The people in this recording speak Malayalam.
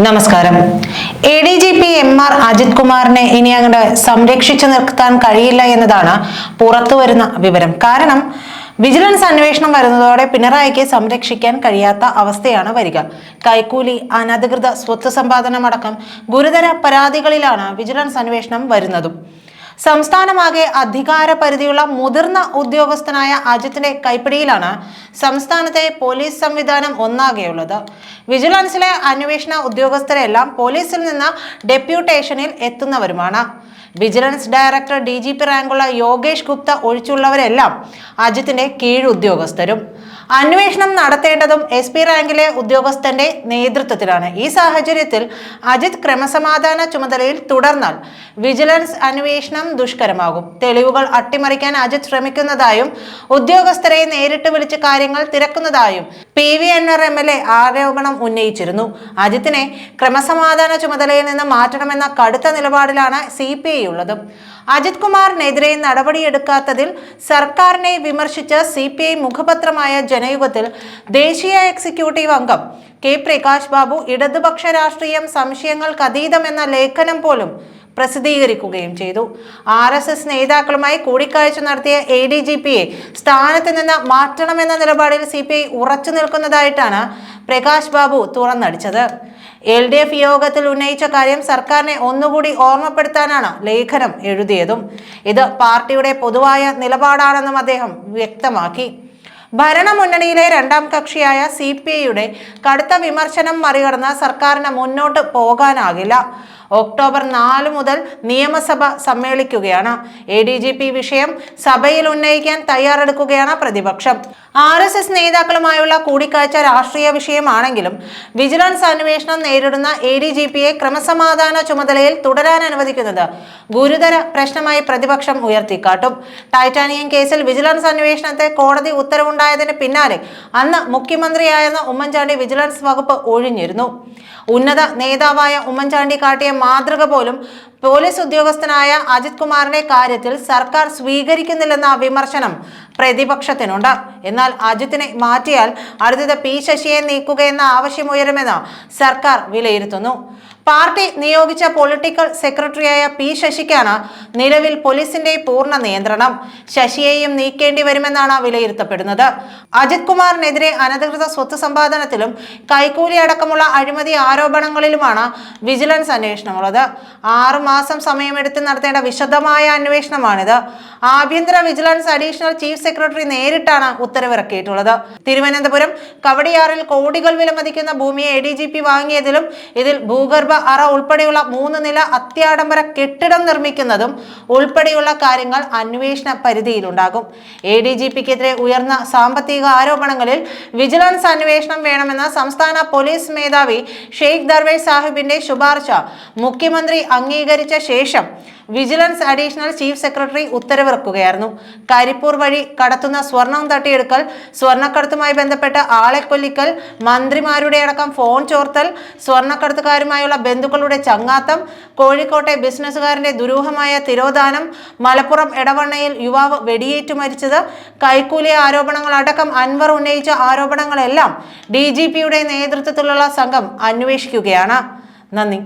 നമസ്കാരം. A D G P M R Ajith കുമാറിനെ ഇനി അങ്ങോട്ട് സംരക്ഷിച്ചു നിർത്താൻ കഴിയില്ല എന്നതാണ് പുറത്തു വരുന്ന വിവരം. കാരണം വിജിലൻസ് അന്വേഷണം വരുന്നതോടെ പിണറായിക്ക് സംരക്ഷിക്കാൻ കഴിയാത്ത അവസ്ഥയാണ് വരിക. കൈക്കൂലി അനധികൃത സ്വത്ത് സമ്പാദനമടക്കം ഗുരുതര പരാതികളിലാണ് വിജിലൻസ് അന്വേഷണം വരുന്നതും. സംസ്ഥാനമാകെ അധികാര പരിധിയുള്ള മുതിർന്ന ഉദ്യോഗസ്ഥനായ അജിത്തിന്റെ കൈപ്പിടിയിലാണ് സംസ്ഥാനത്തെ പോലീസ് സംവിധാനം ഒന്നാകെയുള്ളത്. വിജിലൻസിലെ അന്വേഷണ ഉദ്യോഗസ്ഥരെല്ലാം പോലീസിൽ നിന്ന് ഡെപ്യൂട്ടേഷനിൽ എത്തുന്നവരുമാണ്. Vigilance director D G P റാങ്കുള്ള Yogesh Gupta ഒഴിച്ചുള്ളവരെല്ലാം അജിത്തിന്റെ കീഴുദ്യോഗസ്ഥരും. അന്വേഷണം നടത്തേണ്ടതും എസ് പി റാങ്കിലെ ഉദ്യോഗസ്ഥന്റെ നേതൃത്വത്തിലാണ്. ഈ സാഹചര്യത്തിൽ അജിത് ക്രമസമാധാന ചുമതലയിൽ തുടർന്നാൽ വിജിലൻസ് അന്വേഷണം ദുഷ്കരമാകും. തെളിവുകൾ അട്ടിമറിക്കാൻ അജിത് ശ്രമിക്കുന്നതായും ഉദ്യോഗസ്ഥരെ നേരിട്ട് വിളിച്ച് കാര്യങ്ങൾ തിരക്കുന്നതായും P V Anvar M L A ആരോപണം ഉന്നയിച്ചിരുന്നു. അജിത്തിനെ ക്രമസമാധാന ചുമതലയിൽ നിന്ന് മാറ്റണമെന്ന കടുത്ത നിലപാടിലാണ് സി പി ഐ ഉള്ളത്. അജിത് കുമാറിനെതിരെ നടപടിയെടുക്കാത്തതിൽ സർക്കാരിനെ വിമർശിച്ച് സി പി ഐ മുഖപത്രമായ ജനയുഗത്തിൽ ദേശീയ എക്സിക്യൂട്ടീവ് അംഗം കെ പ്രകാശ് ബാബു ഇടതുപക്ഷ രാഷ്ട്രീയം സംശയങ്ങൾക്കതീതമെന്ന ലേഖനം പോലും പ്രസിദ്ധീകരിക്കുകയും ചെയ്തു. ആർ എസ് എസ് നേതാക്കളുമായി കൂടിക്കാഴ്ച നടത്തിയ എ ഡി ജി പിയെ സ്ഥാനത്ത് നിന്ന് മാറ്റണമെന്ന നിലപാടിൽ സി പി ഐ ഉറച്ചു നിൽക്കുന്നതായിട്ടാണ് പ്രകാശ് ബാബു തുറന്നടിച്ചത്. എൽ ഡി എഫ് യോഗത്തിൽ ഉന്നയിച്ച കാര്യം സർക്കാരിനെ ഒന്നുകൂടി ഓർമ്മപ്പെടുത്താനാണ് ലേഖനം എഴുതിയതും. ഇത് പാർട്ടിയുടെ പൊതുവായ നിലപാടാണെന്നും അദ്ദേഹം വ്യക്തമാക്കി. ഭരണമുന്നണിയിലെ രണ്ടാം കക്ഷിയായ സി പി ഐയുടെ കടുത്ത വിമർശനം മറികടന്ന് സർക്കാരിന് മുന്നോട്ട് പോകാനാകില്ല. ഒക്ടോബർ നാല് മുതൽ നിയമസഭ സമ്മേളിക്കുകയാണ്. എ ഡി ജി പി വിഷയം സഭയിൽ ഉന്നയിക്കാൻ തയ്യാറെടുക്കുകയാണ് പ്രതിപക്ഷം. ആർ എസ് എസ് നേതാക്കളുമായുള്ള കൂടിക്കാഴ്ച രാഷ്ട്രീയ വിഷയമാണെങ്കിലും വിജിലൻസ് അന്വേഷണം നേരിടുന്ന എ ഡി ജി പിയെ ക്രമസമാധാന ചുമതലയിൽ തുടരാൻ അനുവദിക്കുന്നത് ഗുരുതര പ്രശ്നമായി പ്രതിപക്ഷം ഉയർത്തിക്കാട്ടും. ടൈറ്റാനിയം കേസിൽ വിജിലൻസ് അന്വേഷണത്തെ കോടതി ഉത്തരവുണ്ടായതിന് പിന്നാലെ അന്ന് മുഖ്യമന്ത്രിയായിരുന്ന ഉമ്മൻചാണ്ടി വിജിലൻസ് വകുപ്പ് ഒഴിഞ്ഞിരുന്നു. ഉന്നത നേതാവായ ഉമ്മൻചാണ്ടി കാട്ടിയ മാതൃക പോലും പോലീസ് ഉദ്യോഗസ്ഥനായ അജിത് കുമാറിന്റെ കാര്യത്തിൽ സർക്കാർ സ്വീകരിക്കുന്നില്ലെന്ന വിമർശനം പ്രതിപക്ഷത്തിനുണ്ട്. എന്നാൽ അജിത്തിനെ മാറ്റിയാൽ അടുത്തത് പി ശശിയെ നീക്കുകയെന്ന ആവശ്യമുയരുമെന്ന് സർക്കാർ വിലയിരുത്തുന്നു. പാർട്ടി നിയോഗിച്ച പൊളിറ്റിക്കൽ സെക്രട്ടറിയായ പി ശശിക്കാണ് നിലവിൽ പോലീസിന്റെ പൂർണ നിയന്ത്രണം. ശശിയെയും നീക്കേണ്ടി വരുമെന്നാണ് വിലയിരുത്തപ്പെടുന്നത്. അജിത് കുമാറിനെതിരെ അനധികൃത സ്വത്ത് സമ്പാദനത്തിലും കൈക്കൂലി അടക്കമുള്ള അഴിമതി ആരോപണങ്ങളിലുമാണ് വിജിലൻസ് അന്വേഷണമുള്ളത്. ആറുമാസം സമയമെടുത്ത് നടത്തേണ്ട വിശദമായ അന്വേഷണമാണിത്. ആഭ്യന്തര വിജിലൻസ് അഡീഷണൽ ചീഫ് സെക്രട്ടറി നേരിട്ടാണ് ഉത്തരവിറക്കിയിട്ടുള്ളത്. തിരുവനന്തപുരം കവടിയാറിൽ കോടികൾ വിലമതിക്കുന്ന ഭൂമിയെ എ വാങ്ങിയതിലും ഇതിൽ ഭൂഗർഭ അറ ഉൾപ്പെടെയുള്ള മൂന്ന് നില അത്യാഡംബര കെട്ടിടം നിർമ്മിക്കുന്നതും ഉൾപ്പെടെയുള്ള കാര്യങ്ങൾ അന്വേഷണ പരിധിയിലുണ്ടാകും. എ ഡി ജി പിക്കെതിരെ ഉയർന്ന സാമ്പത്തിക ആരോപണങ്ങളിൽ വിജിലൻസ് അന്വേഷണം വേണമെന്ന സംസ്ഥാന പോലീസ് മേധാവി ഷെയ്ഖ് ദർവേ സാഹിബിന്റെ ശുപാർശ മുഖ്യമന്ത്രി അംഗീകരിച്ച ശേഷം വിജിലൻസ് അഡീഷണൽ ചീഫ് സെക്രട്ടറി ഉത്തരവിറക്കുകയായിരുന്നു. കരിപ്പൂർ വഴി കടത്തുന്ന സ്വർണം തട്ടിയെടുക്കൽ സ്വർണക്കടത്തുമായി ബന്ധപ്പെട്ട് ആളെ കൊല്ലിക്കൽ മന്ത്രിമാരുടെ അടക്കം ഫോൺ ചോർത്തൽ സ്വർണക്കടത്തുകാരുമായുള്ള ബന്ധുക്കളുടെ ചങ്ങാത്തം കോഴിക്കോട്ടെ ബിസിനസ്സുകാരന്റെ ദുരൂഹമായ തിരോധാനം മലപ്പുറം എടവണ്ണയിൽ യുവാവ് വെടിയേറ്റു മരിച്ചത് കൈക്കൂലി ആരോപണങ്ങൾ അടക്കം അൻവർ ഉന്നയിച്ച ആരോപണങ്ങളെല്ലാം ഡി ജി പിയുടെ നേതൃത്വത്തിലുള്ള സംഘം അന്വേഷിക്കുകയാണ്. നന്ദി.